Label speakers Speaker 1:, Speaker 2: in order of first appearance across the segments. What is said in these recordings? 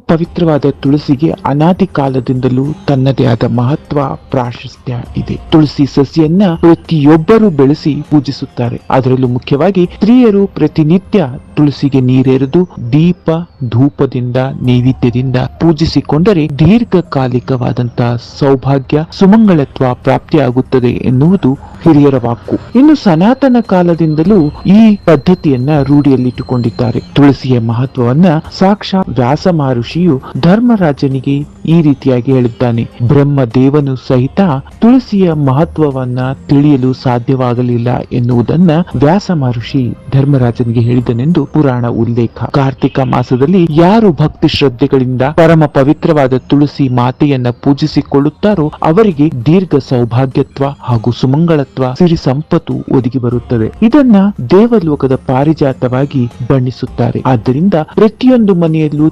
Speaker 1: ಪವಿತ್ರವಾದ ತುಳಸಿಗೆ ಅನಾದಿ ಕಾಲದಿಂದಲೂ ತನ್ನದೇ ಆದ ಮಹತ್ವ ಪ್ರಾಶಸ್ತ್ಯ ಇದೆ. ತುಳಸಿ ಸಸಿಯನ್ನ ಪ್ರತಿಯೊಬ್ಬರು ಬೆಳೆಸಿ ಪೂಜಿಸುತ್ತಾರೆ. ಅದರಲ್ಲೂ ಮುಖ್ಯವಾಗಿ ಸ್ತ್ರೀಯರು ಪ್ರತಿನಿತ್ಯ ತುಳಸಿಗೆ ನೀರೆರೆದು ದೀಪ, ಧೂಪದಿಂದ, ನೈವೇದ್ಯದಿಂದ ಪೂಜಿಸಿಕೊಂಡರೆ ದೀರ್ಘಕಾಲಿಕವಾದಂತಹ ಸೌಭಾಗ್ಯ ಸುಮಂಗಳತ್ವ ಪ್ರಾಪ್ತಿಯಾಗುತ್ತದೆ ಎನ್ನುವುದು ಹಿರಿಯರ ವಾಕು ಇನ್ನು ಸನಾತನ ಕಾಲದಿಂದಲೂ ಈ ಪದ್ಧತಿಯನ್ನ ರೂಢಿಯಲ್ಲಿಟ್ಟುಕೊಂಡಿದ್ದಾರೆ. ತುಳಸಿಯ ಮಹತ್ವವನ್ನ ಸಾಕ್ಷಾತ್ ವ್ಯಾಸ ಮಹರ್ಷಿಯು ಧರ್ಮರಾಜನಿಗೆ ಈ ರೀತಿಯಾಗಿ ಹೇಳಿದ್ದಾನೆ. ಬ್ರಹ್ಮ ದೇವನು ಸಹಿತ ತುಳಸಿಯ ಮಹತ್ವವನ್ನ ತಿಳಿಯಲು ಸಾಧ್ಯವಾಗಲಿಲ್ಲ ಎನ್ನುವುದನ್ನ ವ್ಯಾಸ ಮಹರ್ಷಿ ಧರ್ಮರಾಜನಿಗೆ ಹೇಳಿದನೆಂದು ಪುರಾಣ ಉಲ್ಲೇಖ. ಕಾರ್ತಿಕ ಮಾಸದಲ್ಲಿ ಯಾರು ಭಕ್ತಿ ಶ್ರದ್ಧೆಗಳಿಂದ ಪರಮ ಪವಿತ್ರವಾದ ತುಳಸಿ ಮಾತೆಯನ್ನ ಪೂಜಿಸಿಕೊಳ್ಳುತ್ತಾರೋ ಅವರಿಗೆ ದೀರ್ಘ ಸೌಭಾಗ್ಯತ್ವ ಹಾಗೂ ಸುಮಂಗಳತ್ವ, ಸಿರಿ ಸಂಪತ್ತು ಒದಗಿ ಬರುತ್ತದೆ. ಇದನ್ನ ದೇವಲೋಕದ ಪಾರಿಜಾತವಾಗಿ ಬಣ್ಣಿಸುತ್ತಾರೆ. ಆದ್ದರಿಂದ ಪ್ರತಿಯೊಂದು ಮನೆಯಲ್ಲೂ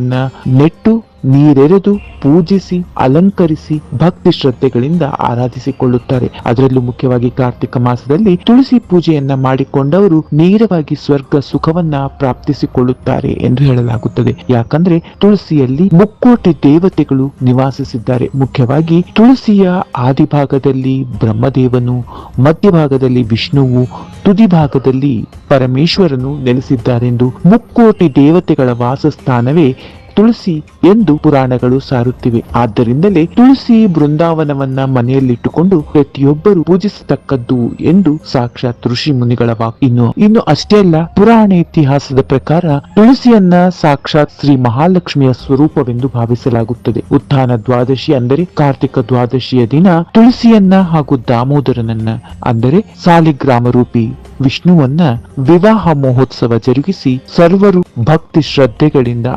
Speaker 1: ತುಳಸಿಯನ್ನ ನೆಟ್ಟು ನೀರೆರೆದು ಪೂಜಿಸಿ, ಅಲಂಕರಿಸಿ ಭಕ್ತಿ ಶ್ರದ್ಧೆಗಳಿಂದ ಆರಾಧಿಸಿಕೊಳ್ಳುತ್ತಾರೆ. ಅದರಲ್ಲೂ ಮುಖ್ಯವಾಗಿ ಕಾರ್ತಿಕ ಮಾಸದಲ್ಲಿ ತುಳಸಿ ಪೂಜೆಯನ್ನ ಮಾಡಿಕೊಂಡವರು ನೇರವಾಗಿ ಸ್ವರ್ಗ ಸುಖವನ್ನ ಪ್ರಾಪ್ತಿಸಿಕೊಳ್ಳುತ್ತಾರೆ ಎಂದು ಹೇಳಲಾಗುತ್ತದೆ. ಯಾಕಂದ್ರೆ ತುಳಸಿಯಲ್ಲಿ ಮುಕ್ಕೋಟಿ ದೇವತೆಗಳು ನಿವಾಸಿಸಿದ್ದಾರೆ. ಮುಖ್ಯವಾಗಿ ತುಳಸಿಯ ಆದಿಭಾಗದಲ್ಲಿ ಬ್ರಹ್ಮದೇವನು, ಮಧ್ಯಭಾಗದಲ್ಲಿ ವಿಷ್ಣುವು ತುದಿ ಭಾಗದಲ್ಲಿ ಪರಮೇಶ್ವರನು ನೆಲೆಸಿದ್ದಾರೆಂದು ಮುಕ್ಕೋಟಿ ದೇವತೆಗಳ ವಾಸಸ್ಥಾನವೇ ತುಳಸಿ ಎಂದು ಪುರಾಣಗಳು ಸಾರುತ್ತಿವೆ. ಆದ್ದರಿಂದಲೇ ತುಳಸಿ ಬೃಂದಾವನವನ್ನ ಮನೆಯಲ್ಲಿಟ್ಟುಕೊಂಡು ಪ್ರತಿಯೊಬ್ಬರು ಪೂಜಿಸತಕ್ಕದ್ದು ಎಂದು ಸಾಕ್ಷಾತ್ ಋಷಿ ಮುನಿಗಳ ವಾಕ್. ಇನ್ನು ಇನ್ನು ಅಷ್ಟೇ ಅಲ್ಲ, ಪುರಾಣ ಇತಿಹಾಸದ ಪ್ರಕಾರ ತುಳಸಿಯನ್ನ ಸಾಕ್ಷಾತ್ ಶ್ರೀ ಮಹಾಲಕ್ಷ್ಮಿಯ ಸ್ವರೂಪವೆಂದು ಭಾವಿಸಲಾಗುತ್ತದೆ. ಉತ್ಥಾನ ದ್ವಾದಶಿ ಅಂದರೆ ಕಾರ್ತಿಕ ದ್ವಾದಶಿಯ ದಿನ ತುಳಸಿಯನ್ನ ಹಾಗೂ ದಾಮೋದರನನ್ನ, ಅಂದರೆ ಸಾಲಿಗ್ರಾಮ ರೂಪಿ ವಿಷ್ಣುವನ್ನ ವಿವಾಹ ಮಹೋತ್ಸವ ಜರುಗಿಸಿ ಸರ್ವರು ಭಕ್ತಿ ಶ್ರದ್ಧೆಗಳಿಂದ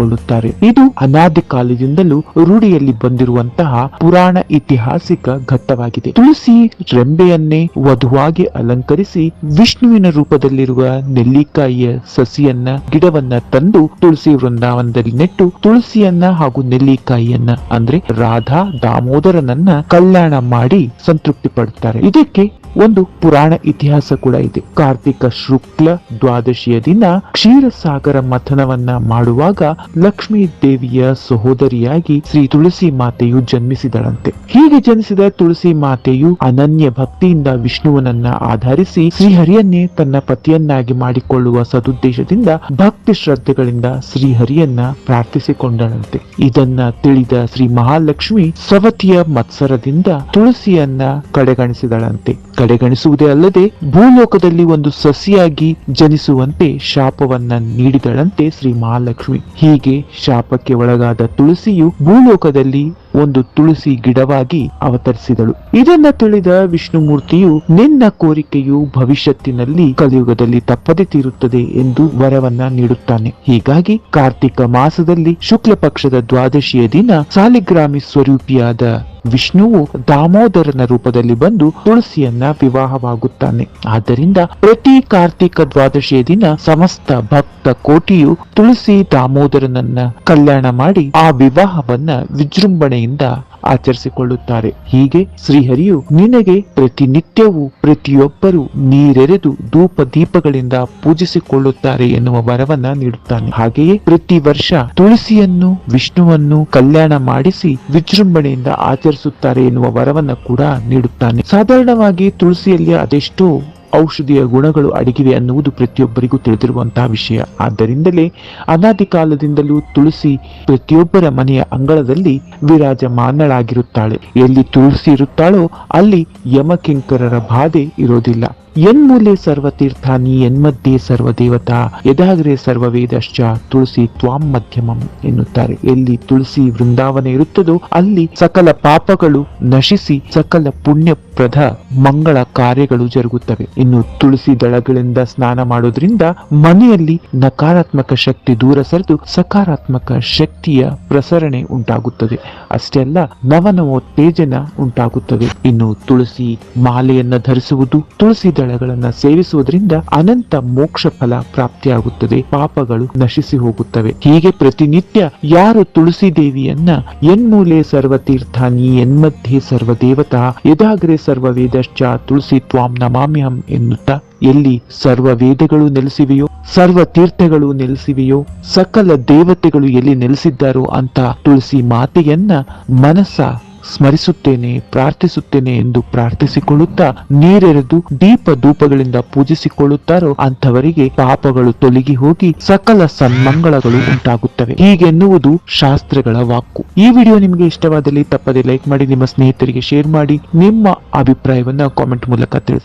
Speaker 1: ಆರಾಧಿಸಿಕೊಳ್ಳುತ್ತಾರೆ ಇದು ಅನಾದಿ ಕಾಲದಿಂದಲೂ ರೂಢಿಯಲ್ಲಿ ಬಂದಿರುವಂತಹ ಪುರಾಣ ಐತಿಹಾಸಿಕ ಘಟ್ಟವಾಗಿದೆ. ತುಳಸಿ ರೆಂಬೆಯನ್ನೇ ವಧುವಾಗಿ ಅಲಂಕರಿಸಿ ವಿಷ್ಣುವಿನ ರೂಪದಲ್ಲಿರುವ ನೆಲ್ಲಿಕಾಯಿಯ ಸಸಿಯನ್ನ, ಗಿಡವನ್ನ ತಂದು ತುಳಸಿ ವೃಂದಾವನದಲ್ಲಿ ನೆಟ್ಟು ತುಳಸಿಯನ್ನ ಹಾಗೂ ನೆಲ್ಲಿಕಾಯಿಯನ್ನ, ಅಂದ್ರೆ ರಾಧಾ ದಾಮೋದರನನ್ನ ಕಲ್ಯಾಣ ಮಾಡಿ ಸಂತೃಪ್ತಿ ಪಡುತ್ತಾರೆ ಇದಕ್ಕೆ ಒಂದು ಪುರಾಣ ಇತಿಹಾಸ ಕೂಡ ಇದೆ. ಕಾರ್ತಿಕ ಶುಕ್ಲ ದ್ವಾದಶಿಯ ದಿನ ಕ್ಷೀರಸಾಗರ ಮಥನವನ್ನ ಮಾಡುವಾಗ ಲಕ್ಷ್ಮೀ ದೇವಿಯ ಸಹೋದರಿಯಾಗಿ ಶ್ರೀ ತುಳಸಿ ಮಾತೆಯು ಜನ್ಮಿಸಿದಳಂತೆ. ಹೀಗೆ ಜನಿಸಿದ ತುಳಸಿ ಮಾತೆಯು ಅನನ್ಯ ಭಕ್ತಿಯಿಂದ ವಿಷ್ಣುವನನ್ನ ಆಧರಿಸಿ ಶ್ರೀಹರಿಯನ್ನೇ ತನ್ನ ಪತಿಯನ್ನಾಗಿ ಮಾಡಿಕೊಳ್ಳುವ ಸದುದ್ದೇಶದಿಂದ ಭಕ್ತಿ ಶ್ರದ್ಧೆಗಳಿಂದ ಶ್ರೀಹರಿಯನ್ನ ಪ್ರಾರ್ಥಿಸಿಕೊಂಡಳಂತೆ. ಇದನ್ನ ತಿಳಿದ ಶ್ರೀ ಮಹಾಲಕ್ಷ್ಮಿ ಸವತಿಯ ಮತ್ಸರದಿಂದ ತುಳಸಿಯನ್ನ ಕಡೆಗಣಿಸಿದಳಂತೆ. ಕಡೆಗಣಿಸುವುದೇ ಅಲ್ಲದೆ ಭೂಲೋಕದಲ್ಲಿ ಒಂದು ಸಸಿಯಾಗಿ ಜನಿಸುವಂತೆ ಶಾಪವನ್ನ ನೀಡಿದಳಂತೆ ಶ್ರೀ ಮಹಾಲಕ್ಷ್ಮಿ. ಹೀಗೆ ಶಾಪಕ್ಕೆ ಒಳಗಾದ ತುಳಸಿಯು ಭೂಲೋಕದಲ್ಲಿ ಒಂದು ತುಳಸಿ ಗಿಡವಾಗಿ ಅವತರಿಸಿದಳು. ಇದನ್ನ ತಿಳಿದ ವಿಷ್ಣುಮೂರ್ತಿಯು, ನಿನ್ನ ಕೋರಿಕೆಯು ಭವಿಷ್ಯತ್ತಿನಲ್ಲಿ ಕಲಿಯುಗದಲ್ಲಿ ತಪ್ಪದೆ ತೀರುತ್ತದೆ ಎಂದು ವರವನ್ನ ನೀಡುತ್ತಾನೆ. ಹೀಗಾಗಿ ಕಾರ್ತಿಕ ಮಾಸದಲ್ಲಿ ಶುಕ್ಲ ಪಕ್ಷದ ದ್ವಾದಶಿಯ ದಿನ ಸಾಲಿಗ್ರಾಮಿ ಸ್ವರೂಪಿಯಾದ ವಿಷ್ಣುವು ದಾಮೋದರನ ರೂಪದಲ್ಲಿ ಬಂದು ತುಳಸಿಯನ್ನ ವಿವಾಹವಾಗುತ್ತಾನೆ. ಆದ್ದರಿಂದ ಪ್ರತಿ ಕಾರ್ತಿಕ ದ್ವಾದಶಿಯ ದಿನ ಸಮಸ್ತ ಭಕ್ತ ಕೋಟಿಯು ತುಳಸಿ ದಾಮೋದರನನ್ನ ಕಲ್ಯಾಣ ಮಾಡಿ ಆ ವಿವಾಹವನ್ನ ವಿಜೃಂಭಣೆಯಿಂದ ಆಚರಿಸಿಕೊಳ್ಳುತ್ತಾರೆ. ಹೀಗೆ ಶ್ರೀಹರಿಯು ನಿನಗೆ ಪ್ರತಿನಿತ್ಯವೂ ಪ್ರತಿಯೊಬ್ಬರು ನೀರೆರೆದು ಧೂಪ ದೀಪಗಳಿಂದ ಪೂಜಿಸಿಕೊಳ್ಳುತ್ತಾರೆ ಎನ್ನುವ ವರವನ್ನ ನೀಡುತ್ತಾನೆ. ಹಾಗೆಯೇ ಪ್ರತಿ ವರ್ಷ ತುಳಸಿಯನ್ನು, ವಿಷ್ಣುವನ್ನು ಕಲ್ಯಾಣ ಮಾಡಿಸಿ ವಿಜೃಂಭಣೆಯಿಂದ ಆಚರಿಸುತ್ತಾರೆ ಎನ್ನುವ ವರವನ್ನ ಕೂಡ ನೀಡುತ್ತಾನೆ. ಸಾಧಾರಣವಾಗಿ ತುಳಸಿಯಲ್ಲಿ ಅದೆಷ್ಟೋ ಔಷಧಿಯ ಗುಣಗಳು ಅಡಗಿವೆ ಅನ್ನುವುದು ಪ್ರತಿಯೊಬ್ಬರಿಗೂ ತಿಳಿದಿರುವಂತಹ ವಿಷಯ. ಆದ್ದರಿಂದಲೇ ಅನಾದಿ ಕಾಲದಿಂದಲೂ ತುಳಸಿ ಪ್ರತಿಯೊಬ್ಬರ ಮನೆಯ ಅಂಗಳದಲ್ಲಿ ವಿರಾಜಮಾನಳಾಗಿರುತ್ತಾಳೆ. ಎಲ್ಲಿ ತುಳಸಿ ಇರುತ್ತಾಳೋ ಅಲ್ಲಿ ಯಮಕಿಂಕರರ ಬಾಧೆ ಇರೋದಿಲ್ಲ. ಎನ್ಮೂಲೆ ಸರ್ವತೀರ್ಥಾನಿ, ಎನ್ಮಧ್ಯೆ ಸರ್ವದೇವತಾ, ಯದಾಗ್ರೆ ಸರ್ವವೇದಶ್ಚ ತುಳಸಿ ತ್ವಾಂ ಮಧ್ಯಮಂ ಎನ್ನುತ್ತಾರೆ. ಎಲ್ಲಿ ತುಳಸಿ ವೃಂದಾವನ ಇರುತ್ತದೋ ಅಲ್ಲಿ ಸಕಲ ಪಾಪಗಳು ನಶಿಸಿ ಸಕಲ ಪುಣ್ಯಪ್ರದ ಮಂಗಳ ಕಾರ್ಯಗಳು ಜರುಗುತ್ತವೆ. ಇನ್ನು ತುಳಸಿ ದಳಗಳಿಂದ ಸ್ನಾನ ಮಾಡೋದ್ರಿಂದ ಮನೆಯಲ್ಲಿ ನಕಾರಾತ್ಮಕ ಶಕ್ತಿ ದೂರ ಸರಿದು ಸಕಾರಾತ್ಮಕ ಶಕ್ತಿಯ ಪ್ರಸರಣೆ ಉಂಟಾಗುತ್ತದೆ. ಅಷ್ಟೇ ಅಲ್ಲ, ನವನವೋತ್ತೇಜನ ಉಂಟಾಗುತ್ತದೆ. ಇನ್ನು ತುಳಸಿ ಮಾಲೆಯನ್ನ ಧರಿಸುವುದು, ತುಳಸಿ ದಳಗಳನ್ನ ಸೇವಿಸುವುದರಿಂದ ಅನಂತ ಮೋಕ್ಷ ಫಲ ಪ್ರಾಪ್ತಿಯಾಗುತ್ತದೆ, ಪಾಪಗಳು ನಶಿಸಿ ಹೋಗುತ್ತವೆ. ಹೀಗೆ ಪ್ರತಿನಿತ್ಯ ಯಾರು ತುಳಸಿ ದೇವಿಯನ್ನ ಎನ್ಮೂಲೆ ಸರ್ವತೀರ್ಥಾನಿ ಎನ್ಮಧ್ಯೆ ಸರ್ವದೇವತಾ, ಯದಾಗ್ರೆ ಸರ್ವ ವೇದಶ್ಚ ತುಳಸಿ ತ್ವಾಂ ನಮಾಮ್ಯಹಂ ಎನ್ನುತ್ತಾ ಎಲ್ಲಿ ಸರ್ವ ವೇದಗಳು ನೆಲೆಸಿವೆಯೋ ಸರ್ವ ತೀರ್ಥಗಳು ನೆಲೆಸಿವೆಯೋ, ಸಕಲ ದೇವತೆಗಳು ಎಲ್ಲಿ ನೆಲೆಸಿದ್ದಾರೋ ಅಂತ ತುಳಸಿ ಮಾತೆಯನ್ನ ಮನಸ್ಸ ಸ್ಮರಿಸುತ್ತೇನೆ, ಪ್ರಾರ್ಥಿಸುತ್ತೇನೆ ಎಂದು ಪ್ರಾರ್ಥಿಸಿಕೊಳ್ಳುತ್ತಾ ನೀರೆರೆದು ದೀಪ ಧೂಪಗಳಿಂದ ಪೂಜಿಸಿಕೊಳ್ಳುತ್ತಾರೋ ಅಂಥವರಿಗೆ ಪಾಪಗಳು ತೊಲಗಿ ಹೋಗಿ ಸಕಲ ಸನ್ಮಂಗಳಗಳು ಉಂಟಾಗುತ್ತವೆ. ಹೀಗೆನ್ನುವುದು ಶಾಸ್ತ್ರಗಳ ವಾಕು ಈ ವಿಡಿಯೋ ನಿಮಗೆ ಇಷ್ಟವಾದಲ್ಲಿ ತಪ್ಪದೆ ಲೈಕ್ ಮಾಡಿ, ನಿಮ್ಮ ಸ್ನೇಹಿತರಿಗೆ ಶೇರ್ ಮಾಡಿ, ನಿಮ್ಮ ಅಭಿಪ್ರಾಯವನ್ನ ಕಾಮೆಂಟ್ ಮೂಲಕ ತಿಳಿಸಿ.